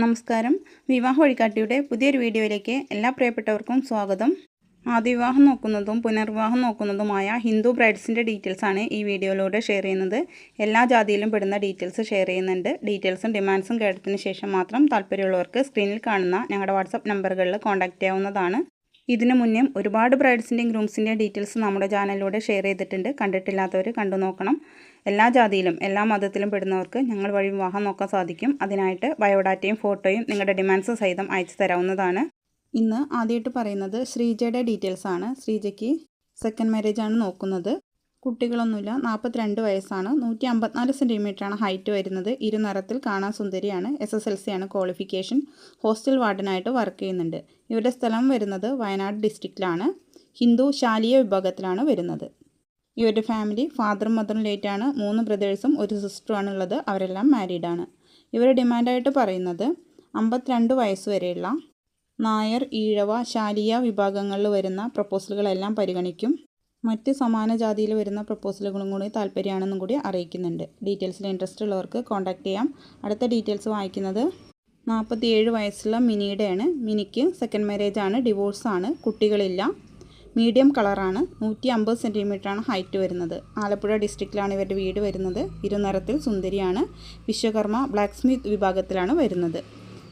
നമസ്കാരം. വിവാഹ വഴികാട്ടിയുടെ പുതിയൊരു വീഡിയോയിലേക്ക് എല്ലാ പ്രിയപ്പെട്ടവർക്കും സ്വാഗതം. ആദ്യ വിവാഹം നോക്കുന്നതും പുനർവിവാഹം നോക്കുന്നതുമായ ഹിന്ദു ബ്രൈഡ്സിന്റെ ഡീറ്റെയിൽസാണ് ഈ വീഡിയോയിലൂടെ ഷെയർ ചെയ്യുന്നത്. എല്ലാ ജാതിയിലും പെടുന്ന ഡീറ്റെയിൽസ് ഷെയർ ചെയ്യുന്നുണ്ട്. ഡീറ്റെയിൽസും ഡിമാൻഡ്സും കേട്ടതിന് ശേഷം മാത്രം താല്പര്യമുള്ളവർക്ക് സ്ക്രീനിൽ കാണുന്ന ഞങ്ങളുടെ വാട്സപ്പ് നമ്പറുകളിൽ കോൺടാക്റ്റ് ചെയ്യാവുന്നതാണ്. ഇതിനു മുന്നേ ഒരുപാട് ബ്രൈഡ്സിന്റെയും ഗ്രൂംസിന്റെയും ഡീറ്റെയിൽസ് നമ്മുടെ ചാനലിലൂടെ ഷെയർ ചെയ്തിട്ടുണ്ട്. കണ്ടിട്ടില്ലാത്തവർ കണ്ടു നോക്കണം എല്ലാ ജാതിയിലും എല്ലാ മതത്തിലും പെടുന്നവർക്ക് ഞങ്ങൾ വഴി വിവാഹം നോക്കാൻ സാധിക്കും. അതിനായിട്ട് ബയോഡാറ്റയും ഫോട്ടോയും നിങ്ങളുടെ ഡിമാൻഡ്സ് സഹിതം അയച്ചു തരാവുന്നതാണ്. ഇന്ന് ആദ്യമായിട്ട് പറയുന്നത് ശ്രീജയുടെ ഡീറ്റെയിൽസ് ആണ്. ശ്രീജയ്ക്ക് സെക്കൻഡ് മാരേജ് ആണ് നോക്കുന്നത്. കുട്ടികളൊന്നുമില്ല നാൽപ്പത്തിരണ്ട് വയസ്സാണ്. നൂറ്റി അമ്പത്തിനാല് സെന്റിമീറ്ററാണ് ഹൈറ്റ് വരുന്നത്. ഇരുനിറത്തിൽ കാണാൻ സുന്ദരിയാണ്. എസ് എസ് എൽ സി ആണ് ക്വാളിഫിക്കേഷൻ ഹോസ്റ്റൽ വാർഡനായിട്ട് വർക്ക് ചെയ്യുന്നുണ്ട്. ഇവരുടെ സ്ഥലം വരുന്നത് വയനാട് ഡിസ്ട്രിക്റ്റിലാണ് ഹിന്ദു ശാലിയ വിഭാഗത്തിലാണ് വരുന്നത്. ഇവരുടെ ഫാമിലി ഫാദറും മദറും ലേറ്റാണ് മൂന്ന് ബ്രദേഴ്സും ഒരു സിസ്റ്ററുമാണ് ഉള്ളത് അവരെല്ലാം മാരീഡാണ് ഇവർ ഡിമാൻഡായിട്ട് പറയുന്നത് അമ്പത്തിരണ്ട് വയസ്സ് വരെയുള്ള നായർ ഈഴവ ശാലിയ വിഭാഗങ്ങളിൽ വരുന്ന പ്രപ്പോസലുകളെല്ലാം പരിഗണിക്കും. മറ്റ് സമാന ജാതിയിൽ വരുന്ന പ്രപ്പോസലുകളും കൂടി താല്പര്യമാണെന്നും കൂടി അറിയിക്കുന്നുണ്ട്. ഡീറ്റെയിൽസിൽ ഇൻട്രസ്റ്റ് ഉള്ളവർക്ക് കോൺടാക്റ്റ് ചെയ്യാം. അടുത്ത ഡീറ്റെയിൽസ് വായിക്കുന്നത് നാൽപ്പത്തിയേഴ് വയസ്സുള്ള മിനിയുടെയാണ്. മിനിക്ക് സെക്കൻഡ് മാരേജ് ആണ്. ഡിവോഴ്സാണ് കുട്ടികളില്ല. മീഡിയം കളറാണ്. നൂറ്റി അമ്പത് സെന്റിമീറ്ററാണ് ഹൈറ്റ് വരുന്നത്. ആലപ്പുഴ ഡിസ്ട്രിക്റ്റിലാണ് ഇവരുടെ വീട് വരുന്നത്. ഇരുനിറത്തിൽ സുന്ദരിയാണ്. വിശ്വകർമ്മ ബ്ലാക്ക് സ്മിത്ത് വിഭാഗത്തിലാണ് വരുന്നത്.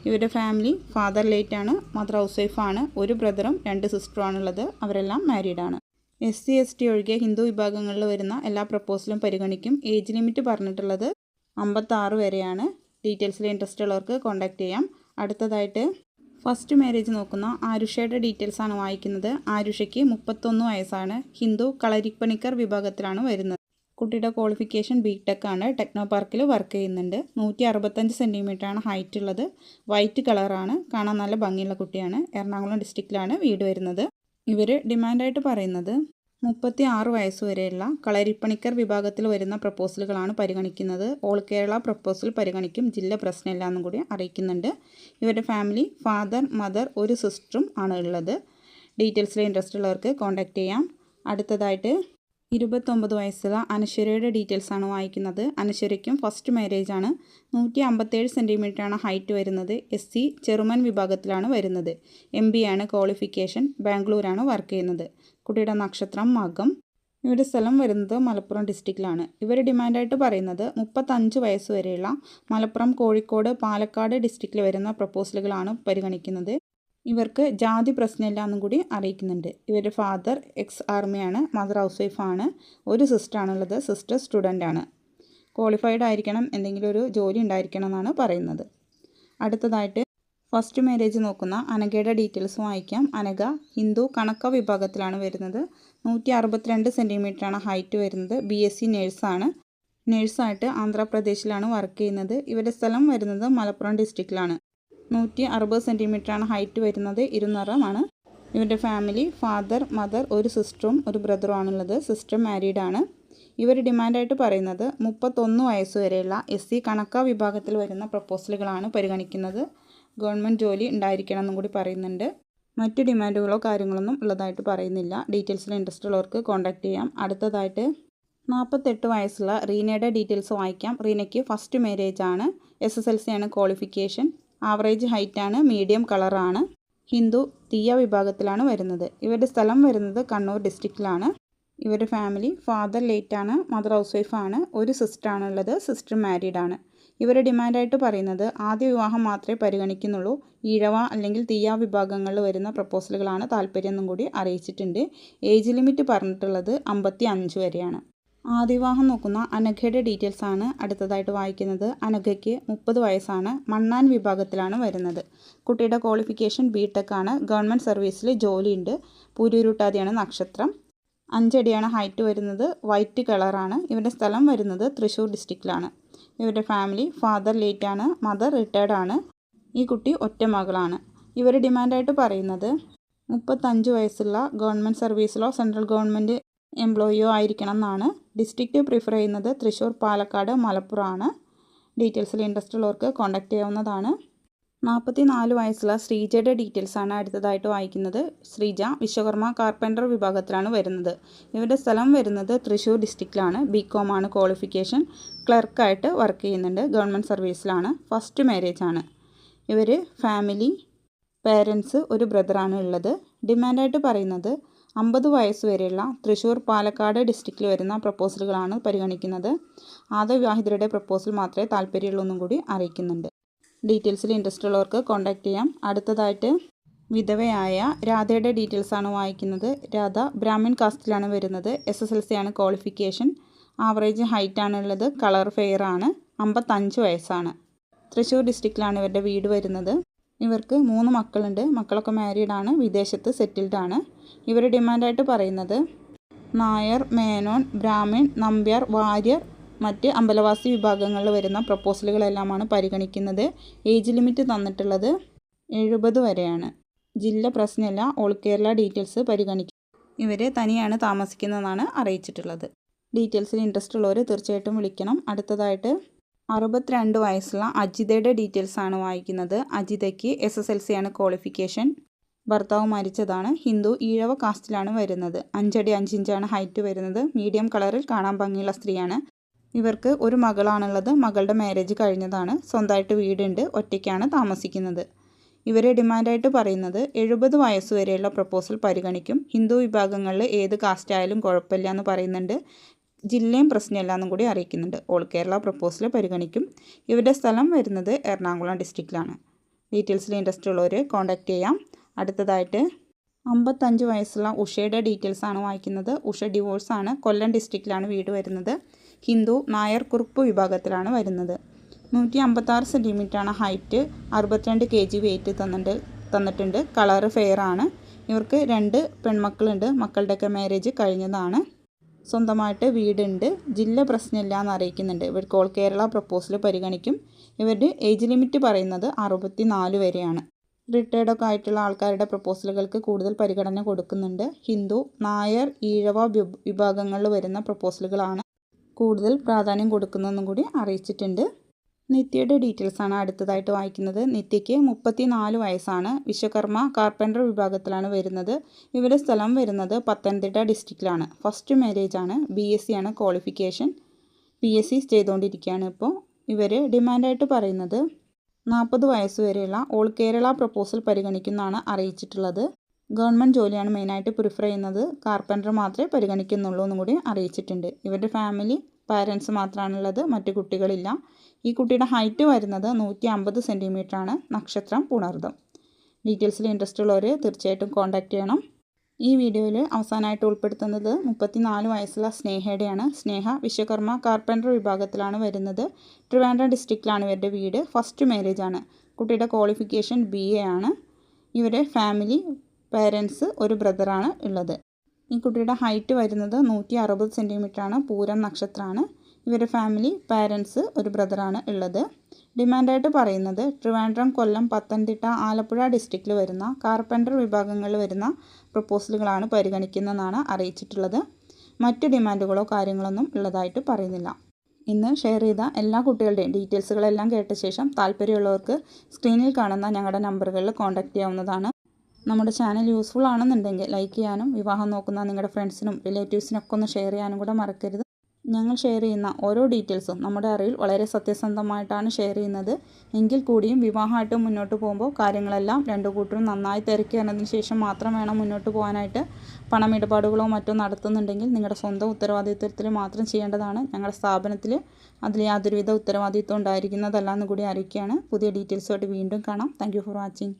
ഇവരുടെ ഫാമിലി ഫാദർ ലേറ്റ് ആണ് മദർ ഹൗസ് വൈഫാണ് ഒരു ബ്രദറും രണ്ട് സിസ്റ്ററുമാണുള്ളത്. അവരെല്ലാം മാരീഡാണ്. എസ് സി എസ് ടി ഒഴികെ ഹിന്ദു വിഭാഗങ്ങളിൽ വരുന്ന എല്ലാ പ്രപ്പോസലും പരിഗണിക്കും. ഏജ് ലിമിറ്റ് പറഞ്ഞിട്ടുള്ളത് അമ്പത്താറ് വരെയാണ്. ഡീറ്റെയിൽസിൽ ഇൻട്രസ്റ്റ് ഉള്ളവർക്ക് കോൺടാക്റ്റ് ചെയ്യാം. അടുത്തതായിട്ട് ഫസ്റ്റ് മാരേജ് നോക്കുന്ന ആരുഷയുടെ ഡീറ്റെയിൽസ് ആണ് വായിക്കുന്നത്. ആരുഷയ്ക്ക് മുപ്പത്തൊന്ന് വയസ്സാണ്. ഹിന്ദു കളരിപ്പണിക്കർ വിഭാഗത്തിലാണ് വരുന്നത്. കുട്ടിയുടെ ക്വാളിഫിക്കേഷൻ ബി ടെക് ആണ് ടെക്നോ പാർക്കിൽ വർക്ക് ചെയ്യുന്നുണ്ട്. നൂറ്റി അറുപത്തഞ്ച് സെന്റിമീറ്ററാണ് ഹൈറ്റ് ഉള്ളത്. വൈറ്റ് കളറാണ് കാണാൻ നല്ല ഭംഗിയുള്ള കുട്ടിയാണ്. എറണാകുളം ഡിസ്ട്രിക്റ്റിലാണ് വീട് വരുന്നത്. ഇവർ ഡിമാൻഡായിട്ട് പറയുന്നത് മുപ്പത്തി ആറ് വയസ്സ് വരെയുള്ള കളരിപ്പണിക്കർ വിഭാഗത്തിൽ വരുന്ന പ്രപ്പോസലുകളാണ് പരിഗണിക്കുന്നത്. ഓൾ കേരള പ്രപ്പോസൽ പരിഗണിക്കും ജില്ല പ്രശ്നമില്ല എന്നും കൂടി അറിയിക്കുന്നുണ്ട്. ഇവരുടെ ഫാമിലി ഫാദർ മദർ ഒരു സിസ്റ്ററും ആണ് ഉള്ളത്. ഡീറ്റെയിൽസിൽ ഇൻട്രസ്റ്റ് ഉള്ളവർക്ക് കോൺടാക്റ്റ് ചെയ്യാം. അടുത്തതായിട്ട് ഇരുപത്തൊമ്പത് വയസ്സുള്ള അനശ്വരയുടെ ഡീറ്റെയിൽസ് ആണ് വായിക്കുന്നത്. അനശ്വരയ്ക്കും ഫസ്റ്റ് മാരേജ് ആണ്. നൂറ്റി അമ്പത്തേഴ് സെന്റിമീറ്ററാണ് ഹൈറ്റ് വരുന്നത്. എസ് സി ചെറുമൻ വിഭാഗത്തിലാണ് വരുന്നത്. എം ബി ആണ് ക്വാളിഫിക്കേഷൻ ബാംഗ്ലൂരാണ് വർക്ക് ചെയ്യുന്നത്. കുട്ടിയുടെ നക്ഷത്രം മകം. ഇവരുടെ സ്ഥലം വരുന്നത് മലപ്പുറം ഡിസ്ട്രിക്റ്റിലാണ് ഇവർ ഡിമാൻഡായിട്ട് പറയുന്നത് മുപ്പത്തഞ്ച് വയസ്സ് വരെയുള്ള മലപ്പുറം കോഴിക്കോട് പാലക്കാട് ഡിസ്ട്രിക്റ്റിൽ വരുന്ന പ്രപ്പോസലുകളാണ് പരിഗണിക്കുന്നത്. ഇവർക്ക് ജാതി പ്രശ്നമില്ല എന്നും കൂടി അറിയിക്കുന്നുണ്ട്. ഇവരുടെ ഫാദർ എക്സ് ആർമിയാണ് മദർ ഹൗസ് വൈഫാണ് ഒരു സിസ്റ്ററാണുള്ളത് സിസ്റ്റർ സ്റ്റുഡന്റ് ആണ്. ക്വാളിഫൈഡ് ആയിരിക്കണം. എന്തെങ്കിലും ഒരു ജോലി ഉണ്ടായിരിക്കണം എന്നാണ് പറയുന്നത്. അടുത്തതായിട്ട് ഫസ്റ്റ് മാരേജ് നോക്കുന്ന അനഘയുടെ ഡീറ്റെയിൽസ് വായിക്കാം. അനഘ ഹിന്ദു കണക്ക വിഭാഗത്തിലാണ് വരുന്നത്. നൂറ്റി അറുപത്തിരണ്ട് സെന്റിമീറ്ററാണ് ഹൈറ്റ് വരുന്നത്. ബി എസ് സി നേഴ്സാണ് നേഴ്സായിട്ട് ആന്ധ്രാപ്രദേശിലാണ് വർക്ക് ചെയ്യുന്നത്. ഇവരുടെ സ്ഥലം വരുന്നത് മലപ്പുറം ഡിസ്ട്രിക്റ്റിലാണ് നൂറ്റി അറുപത് സെന്റിമീറ്ററാണ് ഹൈറ്റ് വരുന്നത്. ഇരുന്നറമാണ് ഇവരുടെ ഫാമിലി ഫാദർ മദർ ഒരു സിസ്റ്ററും ഒരു ബ്രദറും ആണുള്ളത്. സിസ്റ്റർ മാരീഡ് ആണ്. ഇവർ ഡിമാൻഡായിട്ട് പറയുന്നത് മുപ്പത്തൊന്ന് വയസ്സ് വരെയുള്ള എസ് സി കണക്ക വിഭാഗത്തിൽ വരുന്ന പ്രപ്പോസലുകളാണ് പരിഗണിക്കുന്നത്. ഗവൺമെന്റ് ജോലി ഉണ്ടായിരിക്കണം എന്നും കൂടി പറയുന്നുണ്ട്. മറ്റ് ഡിമാൻഡുകളോ കാര്യങ്ങളൊന്നും ഉള്ളതായിട്ട് പറയുന്നില്ല. ഡീറ്റെയിൽസിൽ ഇൻട്രസ്റ്റ് ഉള്ളവർക്ക് കോൺടാക്റ്റ് ചെയ്യാം. അടുത്തതായിട്ട് നാൽപ്പത്തെട്ട് വയസ്സുള്ള റീനയുടെ ഡീറ്റെയിൽസ് വായിക്കാം. റീനയ്ക്ക് ഫസ്റ്റ് മാരേജ് ആണ്. എസ് എസ് എൽ സി ആണ് ക്വാളിഫിക്കേഷൻ. ആവറേജ് ഹൈറ്റാണ് മീഡിയം കളറാണ്. ഹിന്ദു തീയ വിഭാഗത്തിലാണ് വരുന്നത്. ഇവരുടെ സ്ഥലം വരുന്നത് കണ്ണൂർ ഡിസ്ട്രിക്റ്റിലാണ്. ഇവരുടെ ഫാമിലി ഫാദർ ലേറ്റ് ആണ് മദർ ഹൗസ് വൈഫാണ് ഒരു സിസ്റ്റർ ആണുള്ളത് സിസ്റ്റർ മാരീഡ് ആണ്. ഇവരുടെ ഡിമാൻഡായിട്ട് പറയുന്നത് ആദ്യ വിവാഹം മാത്രമേ പരിഗണിക്കുന്നുള്ളൂ. ഈഴവ അല്ലെങ്കിൽ തീയ വിഭാഗങ്ങളിൽ വരുന്ന പ്രപ്പോസലുകളാണ് താല്പര്യം എന്നും കൂടി അറിയിച്ചിട്ടുണ്ട്. ഏജ് ലിമിറ്റ് പറഞ്ഞിട്ടുള്ളത് അമ്പത്തി അഞ്ച് വരെയാണ്. ആദിവാഹം നോക്കുന്ന അനഘയുടെ ഡീറ്റെയിൽസ് ആണ് അടുത്തതായിട്ട് വായിക്കുന്നത്. അനഘയ്ക്ക് മുപ്പത് വയസ്സാണ്. മണ്ണാൻ വിഭാഗത്തിലാണ് വരുന്നത്. കുട്ടിയുടെ ക്വാളിഫിക്കേഷൻ ബി ടെക് ആണ്. ഗവൺമെന്റ് സർവീസിൽ ജോലിയുണ്ട്. പൂരൂരുട്ടാതിയാണ് നക്ഷത്രം. അഞ്ചടിയാണ് ഹൈറ്റ് വരുന്നത്. വൈറ്റ് കളറാണ് ഇവരുടെ സ്ഥലം വരുന്നത് തൃശ്ശൂർ ഡിസ്ട്രിക്റ്റിലാണ് ഇവരുടെ ഫാമിലി ഫാദർ ലേറ്റ് ആണ്. മദർ റിട്ടയർഡ് ആണ്. ഈ കുട്ടി ഒറ്റ മകളാണ്. ഇവർ ഡിമാൻഡായിട്ട് പറയുന്നത് മുപ്പത്തഞ്ച് വയസ്സുള്ള ഗവൺമെന്റ് സർവീസിലോ സെൻട്രൽ ഗവൺമെന്റ് എംപ്ലോയിയോ ആയിരിക്കണം എന്നാണ് ഡിസ്ട്രിക്റ്റ് പ്രിഫർ ചെയ്യുന്നത് തൃശ്ശൂർ പാലക്കാട് മലപ്പുറമാണ്. ഡീറ്റെയിൽസിൽ ഇൻട്രസ്റ്റ് ഉള്ളവർക്ക് കോൺടാക്റ്റ് ചെയ്യാവുന്നതാണ്. നാൽപ്പത്തി നാല് വയസ്സുള്ള ശ്രീജയുടെ ഡീറ്റെയിൽസ് ആണ് അടുത്തതായിട്ട് വായിക്കുന്നത്. ശ്രീജ വിശ്വകർമ്മ കാർപ്പന്റർ വിഭാഗത്തിലാണ് വരുന്നത്. ഇവരുടെ സ്ഥലം വരുന്നത് തൃശ്ശൂർ ഡിസ്ട്രിക്റ്റിലാണ്. ബി കോം ആണ് ക്വാളിഫിക്കേഷൻ. ക്ലർക്കായിട്ട് വർക്ക് ചെയ്യുന്നുണ്ട്. ഗവൺമെന്റ് സർവീസിലാണ്. ഫസ്റ്റ് മാരേജ് ആണ്. ഇവർ ഫാമിലി പേരൻസ് ഒരു ബ്രദറാണ് ഉള്ളത്. ഡിമാൻഡായിട്ട് പറയുന്നത് അമ്പത് വരെയുള്ള തൃശ്ശൂർ പാലക്കാട് ഡിസ്ട്രിക്റ്റിൽ വരുന്ന പ്രപ്പോസലുകളാണ് പരിഗണിക്കുന്നത്. ആദ്യ വിവാഹിതരുടെ പ്രപ്പോസൽ മാത്രമേ താല്പര്യമുള്ളൂ എന്നും കൂടി അറിയിക്കുന്നുണ്ട്. ഡീറ്റെയിൽസിൽ ഇൻട്രസ്റ്റ് ഉള്ളവർക്ക് കോൺടാക്ട് ചെയ്യാം. അടുത്തതായിട്ട് വിധവയായ രാധയുടെ ഡീറ്റെയിൽസ് ആണ് വായിക്കുന്നത്. രാധ ബ്രാഹ്മിൺ കാസ്റ്റിലാണ് വരുന്നത്. എസ് എസ് എൽ സി ആണ് ക്വാളിഫിക്കേഷൻ ആവറേജ് ഹൈറ്റ് ആണ് ഉള്ളത് കളർ ഫെയർ ആണ്. അമ്പത്തഞ്ച് വയസ്സാണ്. തൃശ്ശൂർ ഡിസ്ട്രിക്റ്റിലാണ് ഇവരുടെ വീട് വരുന്നത്. ഇവർക്ക് മൂന്ന് മക്കളുണ്ട്. മക്കളൊക്കെ മാരീഡാണ് വിദേശത്ത് സെറ്റിൽഡാണ് ഇവർ ഡിമാൻഡായിട്ട് പറയുന്നത് നായർ മേനോൻ ബ്രാഹ്മിൺ നമ്പ്യാർ വാര്യർ മറ്റ് അമ്പലവാസി വിഭാഗങ്ങളിൽ വരുന്ന പ്രപ്പോസലുകളെല്ലാമാണ് പരിഗണിക്കുന്നത്. ഏജ് ലിമിറ്റ് തന്നിട്ടുള്ളത് എഴുപത് വരെയാണ്. ജില്ല പ്രശ്നമില്ല ഓൾ കേരള ഡീറ്റെയിൽസ് പരിഗണിക്കും. ഇവർ തനിയാണ് താമസിക്കുന്നതെന്നാണ് അറിയിച്ചിട്ടുള്ളത്. ഡീറ്റെയിൽസിൽ ഇൻട്രസ്റ്റ് ഉള്ളവർ തീർച്ചയായിട്ടും വിളിക്കണം. അടുത്തതായിട്ട് അറുപത്തിരണ്ട് വയസ്സുള്ള അജിതയുടെ ഡീറ്റെയിൽസ് ആണ് വായിക്കുന്നത്. അജിതയ്ക്ക് എസ് എസ് എൽ സി ആണ് ക്വാളിഫിക്കേഷൻ ഭർത്താവ് മരിച്ചതാണ്. ഹിന്ദു ഈഴവ കാസ്റ്റിലാണ് വരുന്നത്. അഞ്ചടി അഞ്ചിഞ്ചാണ് ഹൈറ്റ് വരുന്നത്. മീഡിയം കളറിൽ കാണാൻ ഭംഗിയുള്ള സ്ത്രീയാണ്. ഇവർക്ക് ഒരു മകളാണുള്ളത്. മകളുടെ മാരേജ് കഴിഞ്ഞതാണ്. സ്വന്തമായിട്ട് വീടുണ്ട്. ഒറ്റയ്ക്കാണ് താമസിക്കുന്നത്. ഇവരെ ഡിമാൻഡായിട്ട് പറയുന്നത് എഴുപത് വയസ്സ് വരെയുള്ള പ്രപ്പോസൽ പരിഗണിക്കും. ഹിന്ദു വിഭാഗങ്ങളിൽ ഏത് കാസ്റ്റ് ആയാലും കുഴപ്പമില്ല എന്ന് പറയുന്നുണ്ട്. ജില്ലയും പ്രശ്നമില്ല എന്നും കൂടി അറിയിക്കുന്നുണ്ട്. ഓൾ കേരള പ്രപ്പോസൽ പരിഗണിക്കും. ഇവരുടെ സ്ഥലം വരുന്നത് എറണാകുളം ഡിസ്ട്രിക്റ്റിലാണ് ഡീറ്റെയിൽസിൽ ഇൻട്രസ്റ്റ് ഉള്ളവർ കോൺടാക്റ്റ് ചെയ്യാം. അടുത്തതായിട്ട് അമ്പത്തഞ്ച് വയസ്സുള്ള ഉഷയുടെ ഡീറ്റെയിൽസ് ആണ് വായിക്കുന്നത്. ഉഷ ഡിവോഴ്സ് ആണ്. കൊല്ലം ഡിസ്ട്രിക്റ്റിലാണ് വീട് വരുന്നത്. ഹിന്ദു നായർ കുറുപ്പ് വിഭാഗത്തിലാണ് വരുന്നത്. നൂറ്റി അമ്പത്താറ് സെന്റിമീറ്ററാണ് ഹൈറ്റ് അറുപത്തിരണ്ട് കെ ജി വെയിറ്റ് തന്നിട്ട് തന്നിട്ടുണ്ട്. കളറ് ഫെയർ ആണ്. ഇവർക്ക് രണ്ട് പെൺമക്കളുണ്ട്. മക്കളുടെയൊക്കെ മാരേജ് കഴിഞ്ഞതാണ്. സ്വന്തമായിട്ട് വീടുണ്ട്. ജില്ല പ്രശ്നമില്ല എന്ന് അറിയിക്കുന്നുണ്ട്. ഇവർക്ക് ഓൾ കേരള പ്രപ്പോസൽ പരിഗണിക്കും. ഇവരുടെ ഏജ് ലിമിറ്റ് പറയുന്നത് അറുപത്തി നാല് വരെയാണ്. റിട്ടയർഡൊക്കെ ആയിട്ടുള്ള ആൾക്കാരുടെ പ്രപ്പോസലുകൾക്ക് കൂടുതൽ പരിഗണന കൊടുക്കുന്നുണ്ട്. ഹിന്ദു നായർ ഈഴവ വിഭാഗങ്ങളിൽ വരുന്ന പ്രപ്പോസലുകളാണ് കൂടുതൽ പ്രാധാന്യം കൊടുക്കുന്നതെന്നും കൂടി അറിയിച്ചിട്ടുണ്ട്. നിത്യയുടെ ഡീറ്റെയിൽസ് ആണ് അടുത്തതായിട്ട് വായിക്കുന്നത്. നിത്യയ്ക്ക് മുപ്പത്തി നാല് വയസ്സാണ്. വിശ്വകർമ്മ കാർപ്പന്റർ വിഭാഗത്തിലാണ് വരുന്നത്. ഇവരുടെ സ്ഥലം വരുന്നത് പത്തനംതിട്ട ഡിസ്ട്രിക്റ്റിലാണ് ഫസ്റ്റ് മാരേജ് ആണ്. ബി എസ് സി ആണ് ക്വാളിഫിക്കേഷൻ പി എസ് സി ചെയ്തുകൊണ്ടിരിക്കുകയാണ് ഇപ്പോൾ. ഇവർ ഡിമാൻഡായിട്ട് പറയുന്നത് നാൽപ്പത് വയസ്സ് വരെയുള്ള ഓൾ കേരള പ്രപ്പോസൽ പരിഗണിക്കുന്നതാണ് അറിയിച്ചിട്ടുള്ളത്. ഗവൺമെന്റ് ജോലിയാണ് മെയിനായിട്ട് പ്രിഫർ ചെയ്യുന്നത്. കാർപ്പന്റർ മാത്രമേ പരിഗണിക്കുന്നുള്ളൂ എന്നും കൂടി അറിയിച്ചിട്ടുണ്ട്. ഇവരുടെ ഫാമിലി പാരൻസ് മാത്രമാണുള്ളത് മറ്റു കുട്ടികളില്ല. ഈ കുട്ടിയുടെ ഹൈറ്റ് വരുന്നത് നൂറ്റി അമ്പത് സെന്റിമീറ്ററാണ് നക്ഷത്രം പുണർദം. ഡീറ്റെയിൽസിൽ ഇൻട്രസ്റ്റ് ഉള്ളവർ തീർച്ചയായിട്ടും കോൺടാക്റ്റ് ചെയ്യണം. ഈ വീഡിയോയിൽ അവസാനമായിട്ട് ഉൾപ്പെടുത്തുന്നത് മുപ്പത്തിനാല് വയസ്സുള്ള സ്നേഹയുടെയാണ്. സ്നേഹ വിശ്വകർമ്മ കാർപ്പന്റർ വിഭാഗത്തിലാണ് വരുന്നത്. ട്രിവാൻഡ്രം ഡിസ്ട്രിക്റ്റിലാണ് ഇവരുടെ വീട്. ഫസ്റ്റ് മാരേജ് ആണ്. കുട്ടിയുടെ ക്വാളിഫിക്കേഷൻ ബി എ ആണ്. ഇവരുടെ ഫാമിലി പേരൻസ് ഒരു ബ്രദറാണ് ഉള്ളത്. ഈ കുട്ടിയുടെ ഹൈറ്റ് വരുന്നത് നൂറ്റി അറുപത് ആണ്. പൂരം നക്ഷത്രമാണ്. ഇവരുടെ ഫാമിലി പാരൻസ് ഒരു ബ്രദറാണ് ഉള്ളത്. ഡിമാൻഡായിട്ട് പറയുന്നത് ട്രിവാൻഡ്രം കൊല്ലം പത്തനംതിട്ട ആലപ്പുഴ ഡിസ്ട്രിക്റ്റിൽ വരുന്ന കാർപ്പന്റർ വിഭാഗങ്ങളിൽ വരുന്ന പ്രപ്പോസലുകളാണ് പരിഗണിക്കുന്നതെന്നാണ് അറിയിച്ചിട്ടുള്ളത്. മറ്റു ഡിമാൻഡുകളോ കാര്യങ്ങളൊന്നും ഉള്ളതായിട്ട് പറയുന്നില്ല. ഇന്ന് ഷെയർ ചെയ്ത എല്ലാ കുട്ടികളുടെയും ഡീറ്റെയിൽസുകളെല്ലാം കേട്ട ശേഷം താല്പര്യമുള്ളവർക്ക് സ്ക്രീനിൽ കാണുന്ന ഞങ്ങളുടെ നമ്പറുകളിൽ കോൺടാക്റ്റ് ചെയ്യാവുന്നതാണ്. നമ്മുടെ ചാനൽ യൂസ്ഫുൾ ആണെന്നുണ്ടെങ്കിൽ ലൈക്ക് ചെയ്യാനും വിവാഹം നോക്കുന്ന നിങ്ങളുടെ ഫ്രണ്ട്സിനും റിലേറ്റീവ്സിനൊക്കെ ഒന്ന് ഷെയർ ചെയ്യാനും കൂടെ മറക്കരുത്. ഞങ്ങൾ ഷെയർ ചെയ്യുന്ന ഓരോ ഡീറ്റെയിൽസും നമ്മുടെ അറിവിൽ വളരെ സത്യസന്ധമായിട്ടാണ് ഷെയർ ചെയ്യുന്നത്. എങ്കിൽ കൂടിയും വിവാഹമായിട്ട് മുന്നോട്ട് പോകുമ്പോൾ കാര്യങ്ങളെല്ലാം രണ്ടു കൂട്ടരും നന്നായി തിരക്കി ശേഷം മാത്രം വേണം മുന്നോട്ട് പോകാനായിട്ട്. പണമിടപാടുകളോ മറ്റോ നടത്തുന്നുണ്ടെങ്കിൽ നിങ്ങളുടെ സ്വന്തം ഉത്തരവാദിത്വത്തിൽ മാത്രം ചെയ്യേണ്ടതാണ്. ഞങ്ങളുടെ സ്ഥാപനത്തിൽ അതിൽ യാതൊരുവിധ ഉത്തരവാദിത്വം ഉണ്ടായിരിക്കുന്നതല്ല എന്ന് കൂടി അറിയിക്കുകയാണ്. പുതിയ ഡീറ്റെയിൽസുമായിട്ട് വീണ്ടും കാണാം. Thank for watching